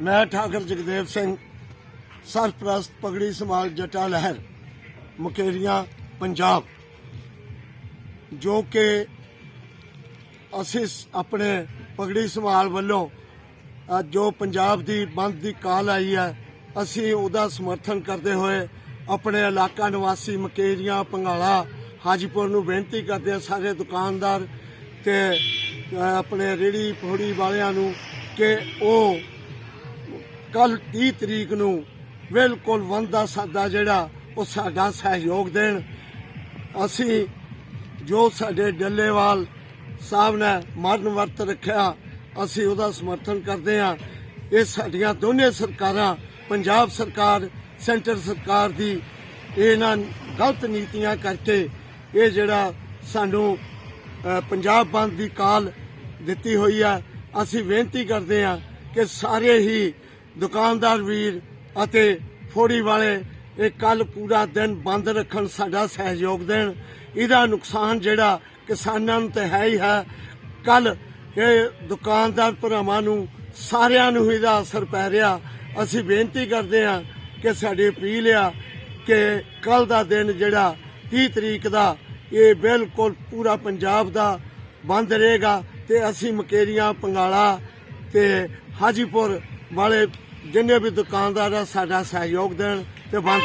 ਮੈਂ ਠਾਕਰ ਜਗਦੇਵ ਸਿੰਘ, ਸਰਪ੍ਰਸਤ ਪਗੜੀ ਸਮਾਜ ਜੱਟਾ ਲਹਿਰ, ਮੁਕੇਰੀਆਂ, ਪੰਜਾਬ। ਜੋ ਕਿ ਅਸੀਂ ਆਪਣੇ ਪਗੜੀ ਸਮਾਜ ਵੱਲੋਂ ਜੋ ਪੰਜਾਬ ਦੀ ਬੰਦ ਦੀ ਕਾਲ ਆਈ ਹੈ, ਅਸੀਂ ਉਹਦਾ ਸਮਰਥਨ ਕਰਦੇ ਹੋਏ ਆਪਣੇ ਇਲਾਕਾ ਨਿਵਾਸੀ ਮਕੇਰੀਆਂ, ਪੰਗਾਲਾ, ਹਾਜੀਪੁਰ ਨੂੰ ਬੇਨਤੀ ਕਰਦੇ ਹਾਂ, ਸਾਰੇ ਦੁਕਾਨਦਾਰ ਤੇ ਆਪਣੇ ਰੇੜੀ ਫੋੜੀ ਵਾਲਿਆਂ ਨੂੰ ਕਿ ਉਹ ਕੱਲ 30 ਤਰੀਕ ਨੂੰ ਬਿਲਕੁਲ ਵੰਦਾ ਸਾਦਾ ਜਿਹੜਾ ਉਹ ਸਾਡਾ ਸਹਿਯੋਗ ਦੇਣ। ਅਸੀਂ ਜੋ ਸਾਡੇ ਡੱਲੇਵਾਲ ਸਾਹਿਬ ਨੇ ਮਰਨ ਵਰਤ ਰੱਖਿਆ, ਅਸੀਂ ਉਹਦਾ ਸਮਰਥਨ ਕਰਦੇ ਹਾਂ। ਇਹ ਸਾਡੀਆਂ ਦੋਨੇ ਸਰਕਾਰਾਂ, ਪੰਜਾਬ ਸਰਕਾਰ, ਸੈਂਟਰ ਸਰਕਾਰ ਦੀ ਇਹਨਾਂ ਗਲਤ ਨੀਤੀਆਂ ਕਰਕੇ ਇਹ ਜਿਹੜਾ ਸਾਨੂੰ ਪੰਜਾਬ ਬੰਦ ਦੀ ਕਾਲ ਦਿੱਤੀ ਹੋਈ ਆ। ਅਸੀਂ ਬੇਨਤੀ ਕਰਦੇ ਹਾਂ ਕਿ ਸਾਰੇ ਹੀ ਦੁਕਾਨਦਾਰ ਵੀਰ ਅਤੇ ਫੋੜੀ ਵਾਲੇ, ਇਹ ਕੱਲ ਪੂਰਾ ਦਿਨ ਬੰਦ ਰੱਖਣ ਸਾਡਾ ਸਹਿਯੋਗ ਦੇਣ। ਇਹਦਾ ਨੁਕਸਾਨ ਜਿਹੜਾ ਕਿਸਾਨਾਂ ਨੂੰ ਤੇ ਹੈ ਹੀ ਹੈ। ਕੱਲ ਇਹ ਦੁਕਾਨਦਾਰ ਭਰਾਵਾਂ ਨੂੰ ਸਾਰਿਆਂ ਨੂੰ ਹੀ ਇਹਦਾ ਅਸਰ ਪੈ ਰਿਹਾ। ਅਸੀਂ ਬੇਨਤੀ ਕਰਦੇ ਹਾਂ ਕਿ ਸਾਡੀ ਅਪੀਲ ਆ ਕਿ ਕੱਲ ਦਾ ਦਿਨ ਜਿਹੜਾ 30 ਤਰੀਕ ਦਾ, ਇਹ ਬਿਲਕੁਲ ਪੂਰਾ ਪੰਜਾਬ ਦਾ ਬੰਦ ਰਹੇਗਾ ਤੇ ਅਸੀਂ ਮਕੇਰੀਆਂ, ਪੰਗਾਲਾ ਤੇ ਹਾਜੀਪੁਰ ਵਾਲੇ ਜਿੰਨੇ ਵੀ ਦੁਕਾਨਦਾਰ ਆ ਸਾਡਾ ਸਹਿਯੋਗ ਦੇਣ ਤੇ ਬੰਦ